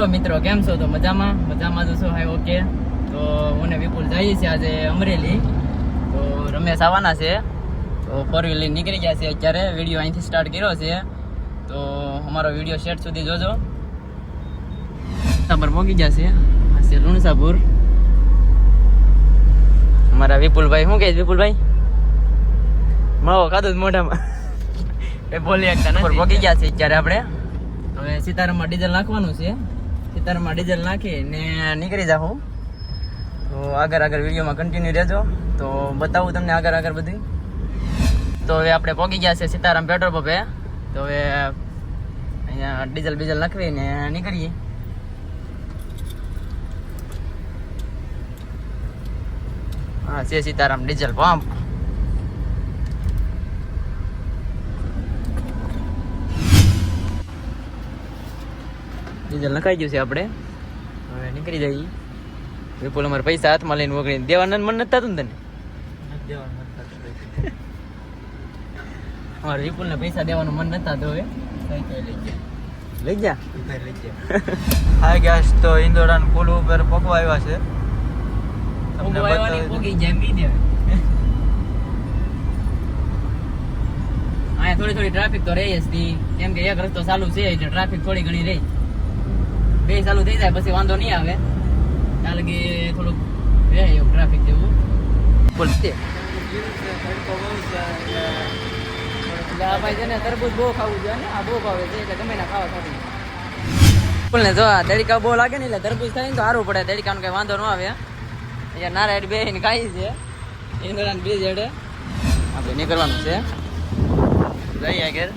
Hello મિત્રો કેમ છો? તો મજામાં? મજામાં તો છો હાય ઓકે તો હું ને વિપુલ જઈએ છીએ આજે અમરેલી. તો રમેશ આવવાના છે. તો ફોર વ્હીલર નીકળી ગયા છે અત્યારે. વીડિયો અહીંથી સ્ટાર્ટ કર્યો છે. તો અમારો વીડિયો શેટ સુધી જોજો. સાબર મોગી ગયા છે. આ છે લુણસાપુર. અમારા વિપુલભાઈ શું કહે વિપુલભાઈ? માવો ખાધું જ મોઢામાં. એ બોલી એકતા નથી પહોંચી ગયા છે અત્યારે આપણે. હવે સીતારામમાં ડીઝલ નાખવાનું છે. સીતારામમાં ડીઝલ નાખી ને નીકળી જાઉં તો આગળ આગળ વિડીયોમાં કન્ટિન્યુ રહેજો. તો બતાવું તમને આગળ આગળ બધું. તો હવે આપણે પહોંચી ગયા છે સીતારામ પેટ્રોલ પંપે. તો હવે અહીંયા ડીઝલ બીઝલ નાખવી ને નીકળીએ. હા છે સીતારામ ડીઝલ પંપ. ડીઝલ નખાઈ ગયું છે આપણે. હવે નીકળી જઈએ. વિપુલ અમારે પૈસા હાથમાં લઈને વગડી દેવાના મન નથી થતું ને તને? અમારે વિપુલને પૈસા દેવાનું મન નથી થતું હવે. લઈ જા હા ગેસ તો ઇન્દોરાન પુલ ઉપર પકવા આવ્યા છે. તમને જાય દે અહીંયા થોડી થોડી ટ્રાફિક તો રહી જ હતી. કેમ કે એક રસ્તો ચાલુ છે એટલે ટ્રાફિક થોડી ઘણી રહી. બે ચાલુ થઈ જાય પછી વાંધો નહીં આવે. કારણ કે થોડુંક રહે એવું ટ્રાફિક જેવું. એટલે ભાઈ છે ને તરબૂજ બહુ ખાવું જોઈએ આ બહુ ભાવે છે એટલે ગમે ના ખાવા ખાતી બોલ ને જો આ તડકા બહુ લાગે ને એટલે તરબૂજ થાય ને તો સારું પડે તડકાનું કઈ વાંધો ન આવે. અહીંયા નારાયણ બે ને ખાઈ છે ઇન્દ્રાન બે જેડે આપણે નીકળવાનું છે. જઈએ આગળ.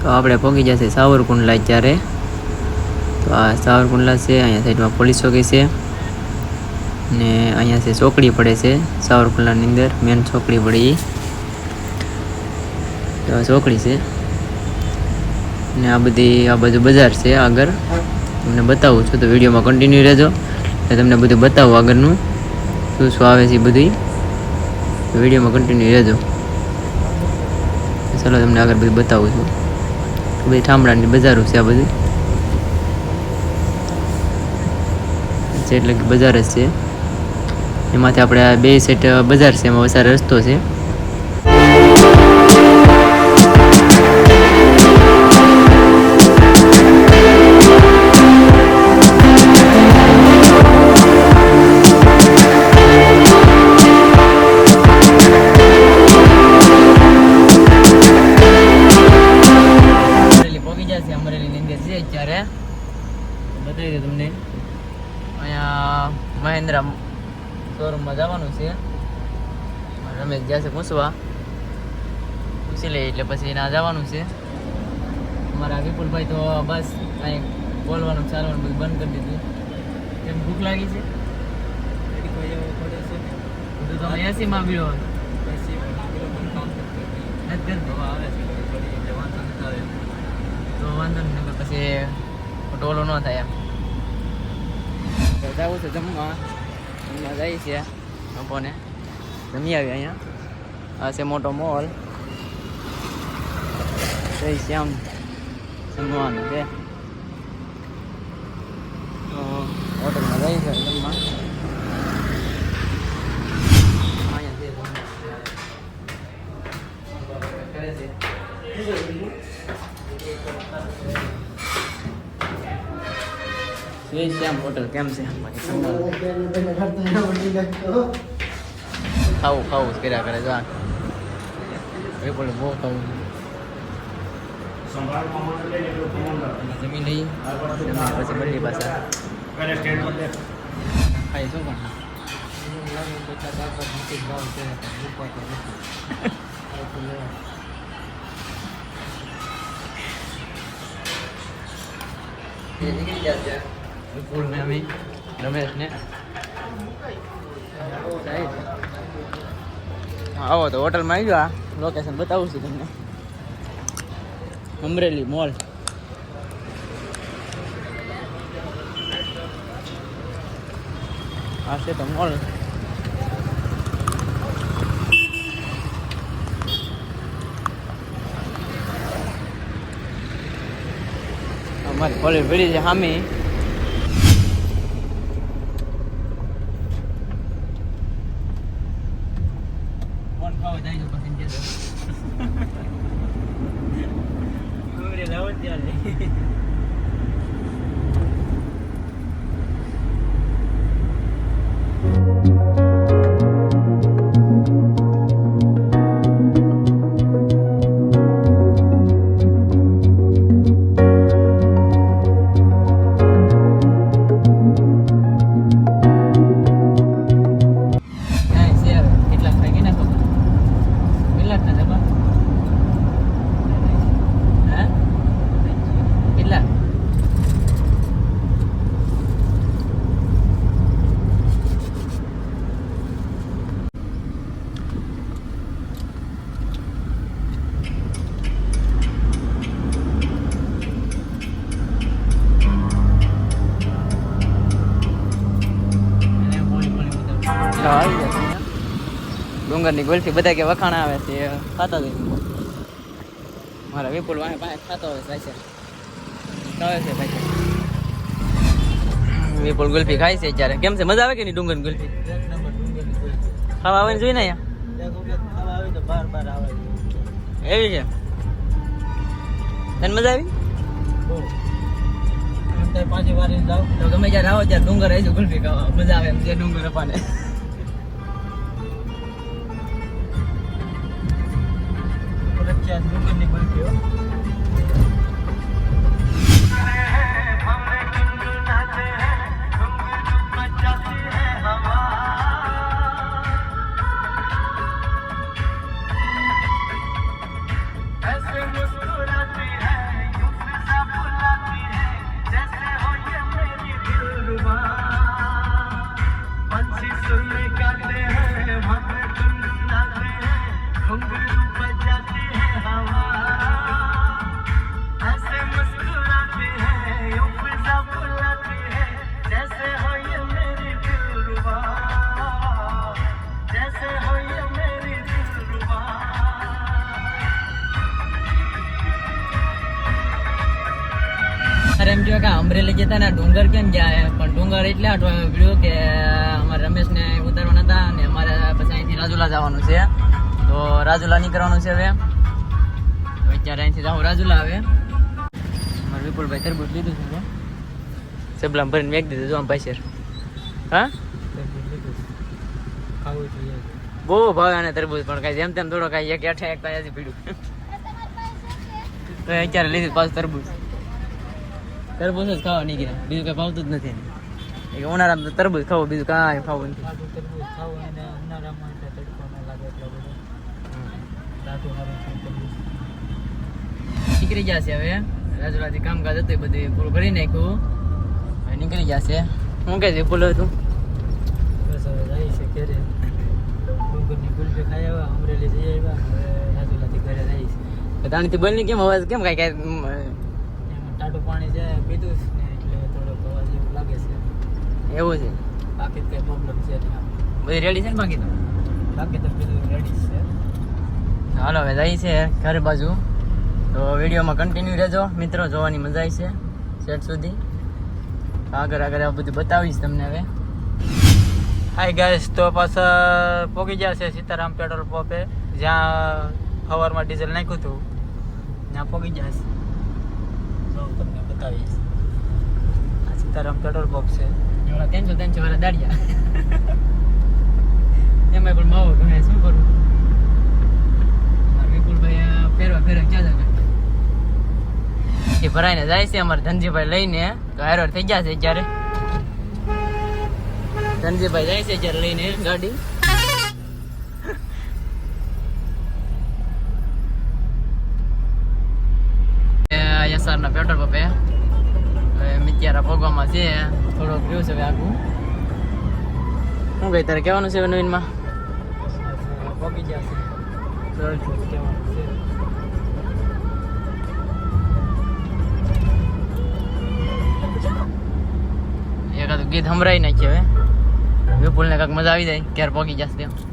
તો આપણે પહોંચી જશે સાવરકુંડલા અત્યારે. તો આ સાવરકુંડલા છે, અહીંયા સાઈડમાં પોલીસ ચોકી છે. ને અહીંયા છે ચોકડી પડે છે, સાવરકુંડલાની અંદર મેન ચોકડી પડે. તો આ ચોકડી છે. ને આ બધી, આ બધું બજાર છે આગળ. તમને બતાવું છું, તો વિડીયોમાં કન્ટિન્યુ રહેજો. એટલે તમને બધું બતાવું આગળનું. શું શું આવે છે બધું વિડીયોમાં કન્ટિન્યુ રહેજો. ચાલો તમને આગળ બધું બતાવું છું. બધી ઠામડાની બજારો છે આ બધી. એટલે કે બજાર જ છે. એમાંથી આપણે આ બે સેટ બજાર છે, એમાં વધારે રસ્તો છે. અમરેલીની અંદર છે અત્યારે. બતાવી દઉં તમને. અહીંયા મહેન્દ્રા શોરૂમમાં જવાનું છે. રમેશ ગયા છે પૂછવા. પૂછી લઈએ એટલે પછી એના જવાનું છે. અમારા વિપુલભાઈ તો બસ અહીં બોલવાનું ચાલવાનું બધું બંધ કરી દીધું. કેમ ભૂખ લાગી છે? તો એસીમાં બીડો નથી કરતો. તો વાંધો નહીં નકર પછી ટોલો ન થાય એમ જવું છે જમવા જમવા જાય છે બપોને જમી આવી અહીંયા આ છે મોટો મોલ જઈ છે આમ જમવાનું છે તો હોટલમાં જઈ છે જમવા અહીંયા છે એ શ્યામ હોટલ કેમ છે? ખાવું ખાવું કર્યા કરે જો એ પણ બહુ ખાવું જમી લઈ જમીને પછી મળીએ પાછા. ખાઈ શું પણ એ નીકળી ગયા છે. વિપુલ ને અમે રમેશ ને આવો તો હોટલમાં આવી ગયો આ લોકેશન બતાવું છું તમને. અમરેલી મોલ આ છે તો મોલ અમારી કોલેજ પડી છે સામે ડુંગરની ગોલથી બધા કે વખાણ આવે છે ખાતા જઈ મારા વિપુલ વાહે પાસે ખાતો હોય છે ખાવે છે ભાઈ વિપુલ ગુલ્ફી ખાય છે અત્યારે. કેમ છે? મજા આવે કે નહીં ડુંગરની ગુલ્ફી? ખાવા આવે ને જોઈ ને અહીંયા? એવી છે? તને મજા આવી? ગમે જ્યારે આવો ત્યારે ડુંગર આવી ગુલ્ફી ખાવા. મજા આવે એમ છે ડુંગર અપાને. પ્રખ્યાત ડુંગરની બરફી હો. એમ કહ્યું કે અમરેલી જતા ને ડુંગર કેમ જાય પણ ડુંગર એટલે પડ્યું કે અમારે રમેશને ઉતારવાના હતા અને અમારે પછી અહીંથી રાજુલા જવાનું છે તો રાજુલા નીકળવાનું છે હવે અત્યારે અહીંથી જાઉં રાજુલા આવે મારે વિપુલભાઈ તરબૂજ લીધું છે સબલામ ભરીને મેક દીધું જો આમ સર હા બહુ ભાવે આને તરબૂજ પણ કાંઈ જેમ તેમ થોડો કાંઈ એક અઠા એક કાંઈ હજી પીડ્યું તો અત્યારે લીધું પાછું તરબૂચ તરબૂચ જ ખાવા નીકળ્યા બીજું કઈ ભાવતું જ નથી. ઉનાળામાં તો તરબૂચ ખાવું બીજું કાંઈ ખાવું નથી. તરબૂચ ખાવું અને ઉનાળામાં તડકો ન લાગે એટલો બધો. નીકળી છે હવે. રાજુલાથી કામકાજ હતું એ બધું પૂરું કરી નાખ્યું. હવે નીકળી ગયા છે. શું કે છે પૂરું હતું બસ હવે જાય છે ઘરે. ડુંગરની ગુલ્ફી ખાઈ આવ્યા અમરેલી જઈ આવ્યા હવે રાજુલાથી ઘરે જાય છે. તાણીથી બોલની કેમ અવાજ કેમ કાંઈ કાંઈ જાય પીધું છે ને એટલે થોડોક અવાજ એવું લાગે છે. એવું છે? બાકી કઈ પ્રોબ્લેમ છે નહીં બધી રેડી છે ને બાકી તો? બાકી તો બધું રેડી છે. હાલો હવે જાય છે ઘર બાજુ. તો વિડીયોમાં કન્ટિન્યુ રહેજો. મિત્રો જોવાની મજા આવી છે સેટ સુધી. આગળ આગળ આ બધું બતાવીશ તમને હવે. હાય ગાઈસ તો પાછા પહોંચી ગયા છે સીતારામ પેટ્રોલ પંપે જ્યાં હવારમાં ડીઝલ નાખ્યું હતું. ત્યાં પગી જશે છે. તમને બતાવીશ આ સીતારામ પેટ્રોલ પંપ છે. ઓલા ત્રણસો ત્રણસો વાળા દાડિયા. એમાં પણ માવો ગણે શું કરું? મારા વિપુલભાઈ ફેરવા ફેરવા ક્યાં જાય એ ભરાઈને જાય છે અમારે ધનજીભાઈ લઈને. તો હેરોર થઈ ગયા છે જ્યારે ધનજીભાઈ જાય છે જ્યારે લઈને ગાડી. હવે મિત્યારા ભોગવામાં છે. થોડોક રહ્યું છે આગું શું કઈ તારે કહેવાનું છે નવીનમાં? પગી એકાદું ગીત સંભળાવી નાખીએ હવે વિપુલને કાંઈક મજા આવી જાય ક્યારે પહોંચી જશે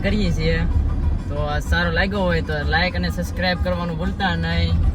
કરીએ છીએ. તો સારો લાગ્યો હોય તો લાઈક અને સબસ્ક્રાઈબ કરવાનું ભૂલતા નહીં.